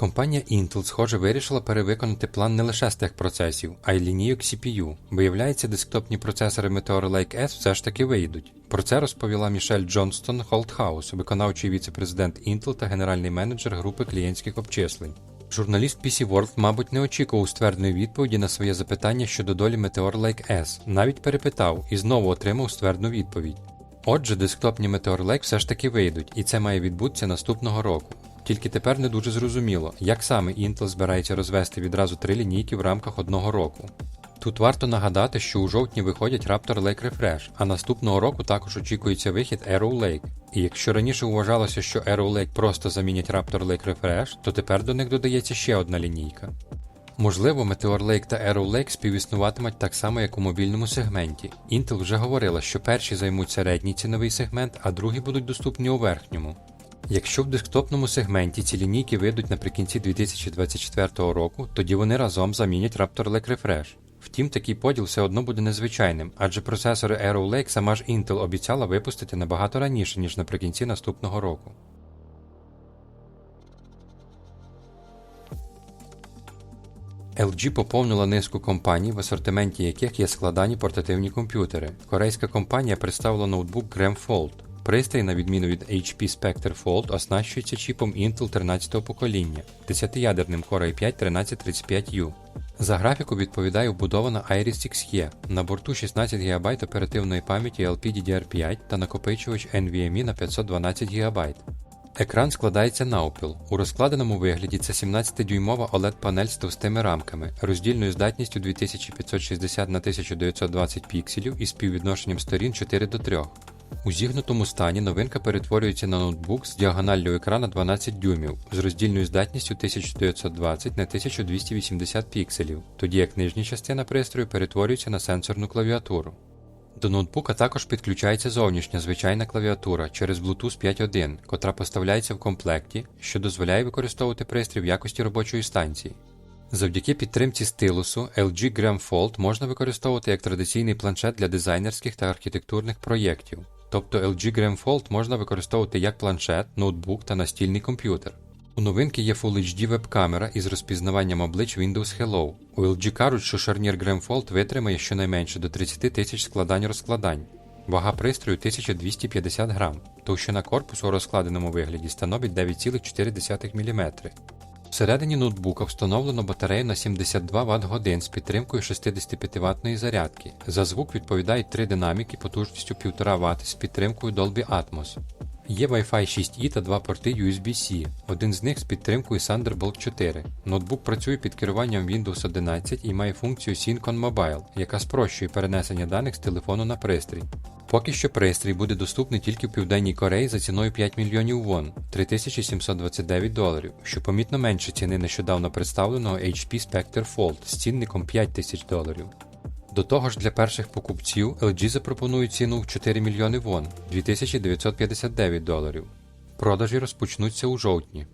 Компанія Intel, схоже, вирішила перевиконати план не лише з техпроцесів, а й лінійок CPU. Виявляється, десктопні процесори Meteor Lake S все ж таки вийдуть. Про це розповіла Мішель Джонстон Холтхаус, виконавчий віце-президент Intel та генеральний менеджер групи клієнтських обчислень. Журналіст PC World, мабуть, не очікував ствердної відповіді на своє запитання щодо долі Meteor Lake S, навіть перепитав і знову отримав ствердну відповідь. Отже, десктопні Meteor Lake все ж таки вийдуть, і це має відбутися наступного року. Тільки тепер не дуже зрозуміло, як саме Intel збирається розвести відразу три лінійки в рамках одного року. Тут варто нагадати, що у жовтні виходять Raptor Lake Refresh, а наступного року також очікується вихід Arrow Lake. І якщо раніше вважалося, що Arrow Lake просто замінять Raptor Lake Refresh, то тепер до них додається ще одна лінійка. Можливо, Meteor Lake та Arrow Lake співіснуватимуть так само, як у мобільному сегменті. Intel вже говорила, що перші займуть середній ціновий сегмент, а другі будуть доступні у верхньому. Якщо в десктопному сегменті ці лінійки вийдуть наприкінці 2024 року, тоді вони разом замінять Raptor Lake Refresh. Втім, такий поділ все одно буде незвичайним, адже процесори Arrow Lake сама ж Intel обіцяла випустити набагато раніше, ніж наприкінці наступного року. LG поповнила низку компаній, в асортименті яких є складані портативні комп'ютери. Корейська компанія представила ноутбук Gram Fold. Пристрій, на відміну від HP Spectre Fold, оснащується чіпом Intel 13 покоління, 10-ядерним Core i5 1335U. За графіку відповідає вбудована Iris Xe, на борту 16 ГБ оперативної пам'яті LPDDR5 та накопичувач NVMe на 512 ГБ. Екран складається навпіл. У розкладеному вигляді це 17-дюймова OLED-панель з товстими рамками, роздільною здатністю 2560 на 1920 пікселів і співвідношенням сторін 4 до 3. У зігнутому стані новинка перетворюється на ноутбук з діагоналлю екрана 12 дюймів з роздільною здатністю 1920 на 1280 пікселів, тоді як нижня частина пристрою перетворюється на сенсорну клавіатуру. До ноутбука також підключається зовнішня звичайна клавіатура через Bluetooth 5.1, котра поставляється в комплекті, що дозволяє використовувати пристрій в якості робочої станції. Завдяки підтримці стилусу LG Gram Fold можна використовувати як традиційний планшет для дизайнерських та архітектурних проєктів. Тобто LG Gram Fold можна використовувати як планшет, ноутбук та настільний комп'ютер. У новинки є Full HD веб-камера із розпізнаванням облич Windows Hello. У LG кажуть, що шарнір Gram Fold витримає щонайменше до 30 тисяч складань розкладань. Вага пристрою 1250 грам. Товщина корпусу у розкладеному вигляді становить 9,4 мм. Всередині ноутбука встановлено батарею на 72 Вт годин з підтримкою 65 ваттної зарядки. За звук відповідають три динаміки потужністю 1,5 Вт з підтримкою Dolby Atmos. Є Wi-Fi 6E та два порти USB-C, один з них з підтримкою Thunderbolt 4. Ноутбук працює під керуванням Windows 11 і має функцію Sync on Mobile, яка спрощує перенесення даних з телефону на пристрій. Поки що пристрій буде доступний тільки в Південній Кореї за ціною 5 мільйонів вон 3729 доларів, що помітно менше ціни нещодавно представленого HP Spectre Fold з цінником 5000 доларів. До того ж, для перших покупців LG запропонує ціну в 4 мільйони вон 2959 доларів. Продажі розпочнуться у жовтні.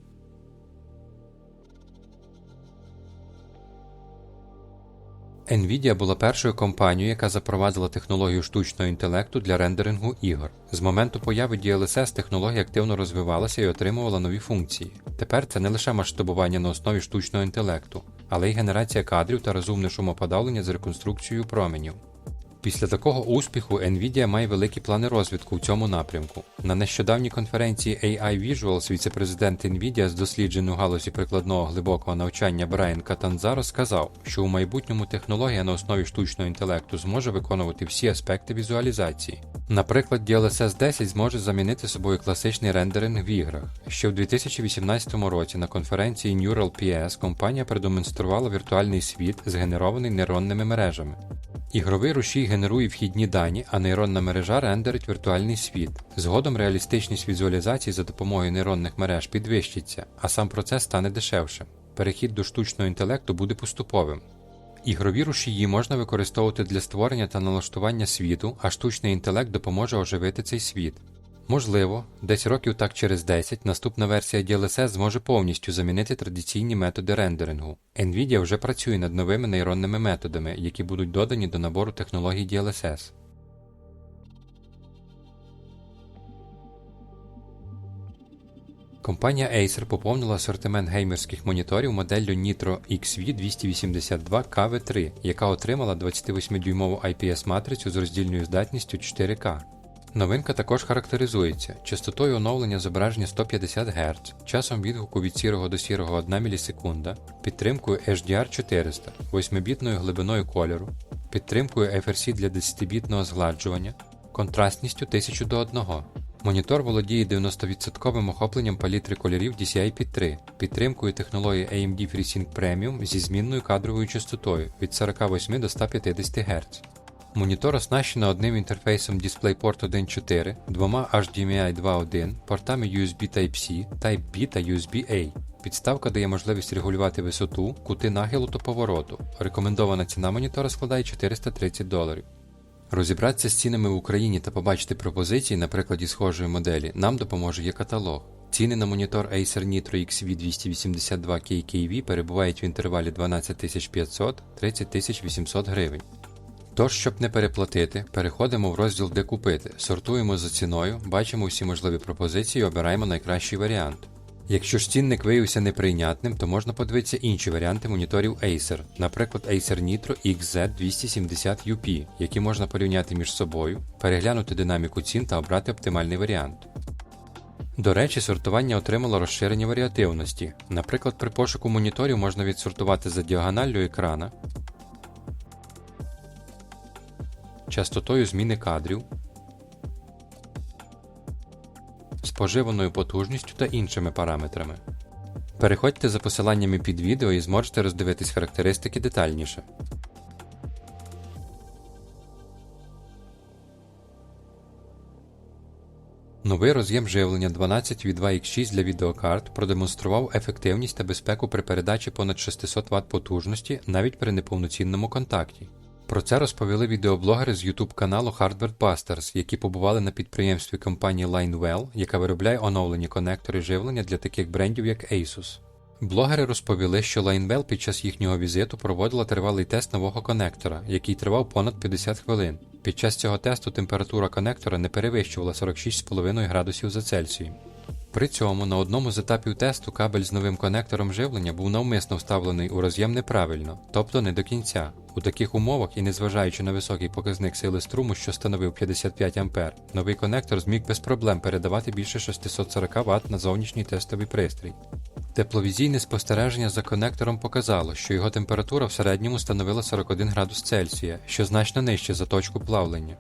Nvidia була першою компанією, яка запровадила технологію штучного інтелекту для рендерингу ігор. З моменту появи DLSS технологія активно розвивалася і отримувала нові функції. Тепер це не лише масштабування на основі штучного інтелекту, але й генерація кадрів та розумне шумоподавлення з реконструкцією променів. Після такого успіху Nvidia має великі плани розвитку в цьому напрямку. На нещодавній конференції AI Visuals віце-президент Nvidia з досліджень у галузі прикладного глибокого навчання Брайан Катанзаро сказав, що у майбутньому технологія на основі штучного інтелекту зможе виконувати всі аспекти візуалізації. Наприклад, DLSS 10 зможе замінити собою класичний рендеринг в іграх. Ще в 2018 році на конференції Neural PS компанія продемонструвала віртуальний світ, згенерований нейронними мережами. Ігровий рушій генерує вхідні дані, а нейронна мережа рендерить віртуальний світ. Згодом реалістичність візуалізації за допомогою нейронних мереж підвищиться, а сам процес стане дешевшим. Перехід до штучного інтелекту буде поступовим. Ігрові рушії можна використовувати для створення та налаштування світу, а штучний інтелект допоможе оживити цей світ. Можливо, десь років так через 10 наступна версія DLSS зможе повністю замінити традиційні методи рендерингу. Nvidia вже працює над новими нейронними методами, які будуть додані до набору технологій DLSS. Компанія Acer поповнила асортимент геймерських моніторів моделлю Nitro XV282KV3, яка отримала 28-дюймову IPS-матрицю з роздільною здатністю 4К. Новинка також характеризується частотою оновлення зображення 150 Гц, часом відгуку від сірого до сірого 1 мілісекунда, підтримкою HDR400, 8-бітною глибиною кольору, підтримкою FRC для 10-бітного згладжування, контрастністю 1000 до 1. Монітор володіє 90% охопленням палітри кольорів DCI-P3, підтримкою технології AMD FreeSync Premium зі змінною кадровою частотою від 48 до 150 Гц. Монітор оснащено одним інтерфейсом DisplayPort 1.4, двома HDMI 2.1, портами USB Type-C, Type-B та USB-A. Підставка дає можливість регулювати висоту, кути нахилу та повороту. Рекомендована ціна монітора складає 430 доларів. Розібратися з цінами в Україні та побачити пропозиції на прикладі схожої моделі нам допоможе є каталог. Ціни на монітор Acer Nitro XV282 KKV перебувають в інтервалі 12500 30800 гривень. Тож, щоб не переплатити, переходимо в розділ Де купити, сортуємо за ціною, бачимо всі можливі пропозиції і обираємо найкращий варіант. Якщо ж цінник виявився неприйнятним, то можна подивитися інші варіанти моніторів Acer, наприклад Acer Nitro XZ270UP, які можна порівняти між собою, переглянути динаміку цін та обрати оптимальний варіант. До речі, сортування отримало розширені варіативності. Наприклад, при пошуку моніторів можна відсортувати за діагоналлю екрана, частотою зміни кадрів, споживаною потужністю та іншими параметрами. Переходьте за посиланнями під відео і зможете роздивитись характеристики детальніше. Новий роз'єм живлення 12 v 2 x 6 для відеокарт продемонстрував ефективність та безпеку при передачі понад 600 Вт потужності навіть при неповноцінному контакті. Про це розповіли відеоблогери з YouTube каналу Hardware Busters, які побували на підприємстві компанії Linewell, яка виробляє оновлені конектори живлення для таких брендів, як Asus. Блогери розповіли, що Linewell під час їхнього візиту проводила тривалий тест нового конектора, який тривав понад 50 хвилин. Під час цього тесту температура конектора не перевищувала 46,5 градусів за Цельсієм. При цьому на одному з етапів тесту кабель з новим конектором живлення був навмисно вставлений у роз'єм неправильно, тобто не до кінця. У таких умовах і незважаючи на високий показник сили струму, що становив 55 А, новий конектор зміг без проблем передавати більше 640 Вт на зовнішній тестовий пристрій. Тепловізійне спостереження за конектором показало, що його температура в середньому становила 41 градус Цельсія, що значно нижче за точку плавлення.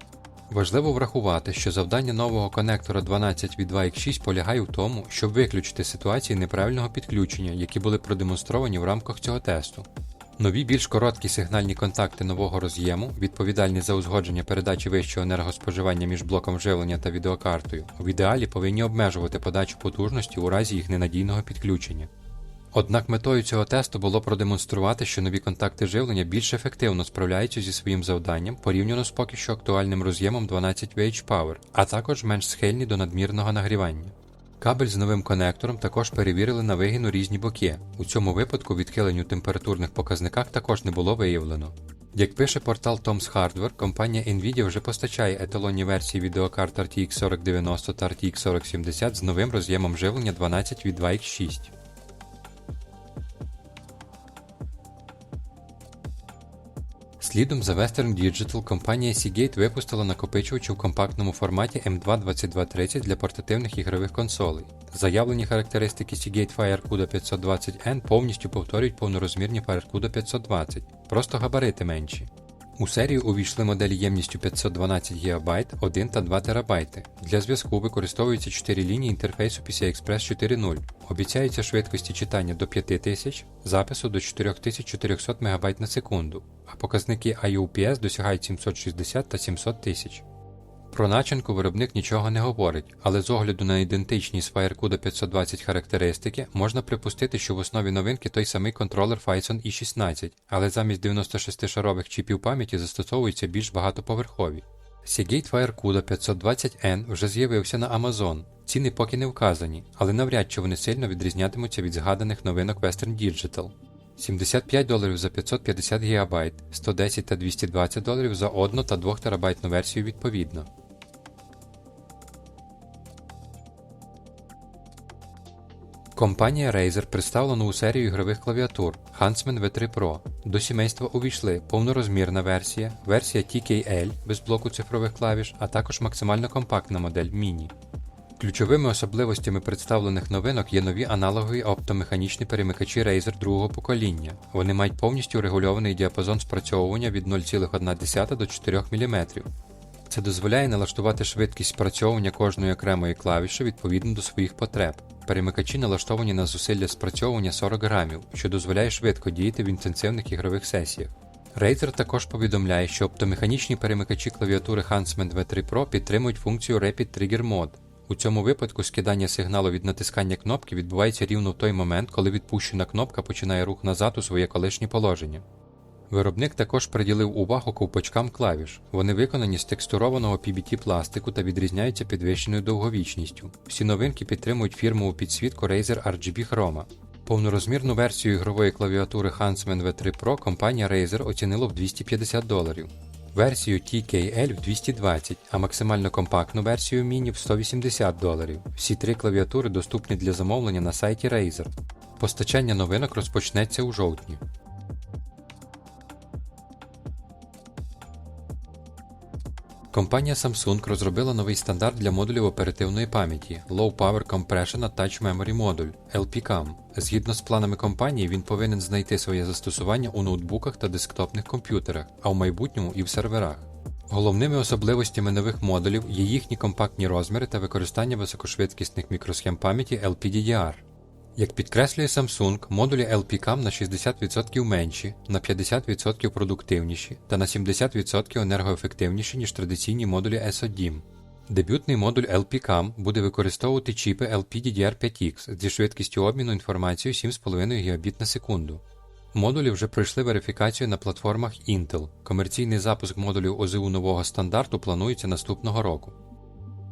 Важливо врахувати, що завдання нового конектора 12 від 2 x 6 полягає в тому, щоб виключити ситуації неправильного підключення, які були продемонстровані в рамках цього тесту. Нові більш короткі сигнальні контакти нового роз'єму, відповідальні за узгодження передачі вищого енергоспоживання між блоком живлення та відеокартою, в ідеалі повинні обмежувати подачу потужності у разі їх ненадійного підключення. Однак метою цього тесту було продемонструвати, що нові контакти живлення більш ефективно справляються зі своїм завданням порівняно з поки що актуальним роз'ємом 12 VH Power, а також менш схильні до надмірного нагрівання. Кабель з новим конектором також перевірили на вигін у різні боки. У цьому випадку відхилень у температурних показниках також не було виявлено. Як пише портал Tom's Hardware, компанія Nvidia вже постачає еталонні версії відеокарт RTX 4090 та RTX 4070 з новим роз'ємом живлення 12 від 2X6. Слідом за Western Digital компанія Seagate випустила накопичувачі в компактному форматі M22230 для портативних ігрових консолей. Заявлені характеристики Seagate FireCuda 520N повністю повторюють повнорозмірні FireCuda 520, просто габарити менші. У серію увійшли моделі ємністю 512 ГБ, 1 та 2 ТБ. Для зв'язку використовуються 4 лінії інтерфейсу PCI-Express 4.0. Обіцяються швидкості читання до 5000, запису до 4400 МБ на секунду, а показники IUPS досягають 760 та 700 тисяч. Про начинку виробник нічого не говорить, але з огляду на ідентичність FireCuda 520 характеристики, можна припустити, що в основі новинки той самий контролер Phison i16, але замість 96-шарових чіпів пам'яті застосовуються більш багатоповерхові. Seagate FireCuda 520N вже з'явився на Amazon. Ціни поки не вказані, але навряд чи вони сильно відрізнятимуться від згаданих новинок Western Digital. 75 доларів за 550 ГБ, 110 та 220 доларів за 1 та 2 терабайтну версію відповідно. Компанія Razer представила нову серію ігрових клавіатур Huntsman V3 Pro. До сімейства увійшли повнорозмірна версія, версія TKL без блоку цифрових клавіш, а також максимально компактна модель Mini. Ключовими особливостями представлених новинок є нові аналогові оптомеханічні перемикачі Razer другого покоління. Вони мають повністю регульований діапазон спрацьовування від 0,1 до 4 мм. Це дозволяє налаштувати швидкість спрацьовування кожної окремої клавіші відповідно до своїх потреб. Перемикачі налаштовані на зусилля спрацьовування 40 грамів, що дозволяє швидко діяти в інтенсивних ігрових сесіях. Razer також повідомляє, що оптомеханічні перемикачі клавіатури Huntsman V3 Pro підтримують функцію Rapid Trigger Mode. У цьому випадку скидання сигналу від натискання кнопки відбувається рівно в той момент, коли відпущена кнопка починає рух назад у своє колишнє положення. Виробник також приділив увагу ковпачкам клавіш. Вони виконані з текстурованого PBT пластику та відрізняються підвищеною довговічністю. Всі новинки підтримують фірмову підсвітку Razer RGB Chroma. Повнорозмірну версію ігрової клавіатури Huntsman V3 Pro компанія Razer оцінила в 250 доларів. Версію TKL в 220, а максимально компактну версію Mini в 180 доларів. Всі три клавіатури доступні для замовлення на сайті Razer. Постачання новинок розпочнеться у жовтні. Компанія Samsung розробила новий стандарт для модулів оперативної пам'яті Low Power Compression Attach Memory Module LPCAM. Згідно з планами компанії, він повинен знайти своє застосування у ноутбуках та десктопних комп'ютерах, а в майбутньому і в серверах. Головними особливостями нових модулів є їхні компактні розміри та використання високошвидкісних мікросхем пам'яті LPDDR. Як підкреслює Samsung, модулі LPCAM на 60% менші, на 50% продуктивніші та на 70% енергоефективніші, ніж традиційні модулі SODIMM. Дебютний модуль LPCAM буде використовувати чіпи LPDDR5X зі швидкістю обміну інформацією 7,5 Гбіт на секунду. Модулі вже пройшли верифікацію на платформах Intel. Комерційний запуск модулів ОЗУ нового стандарту планується наступного року.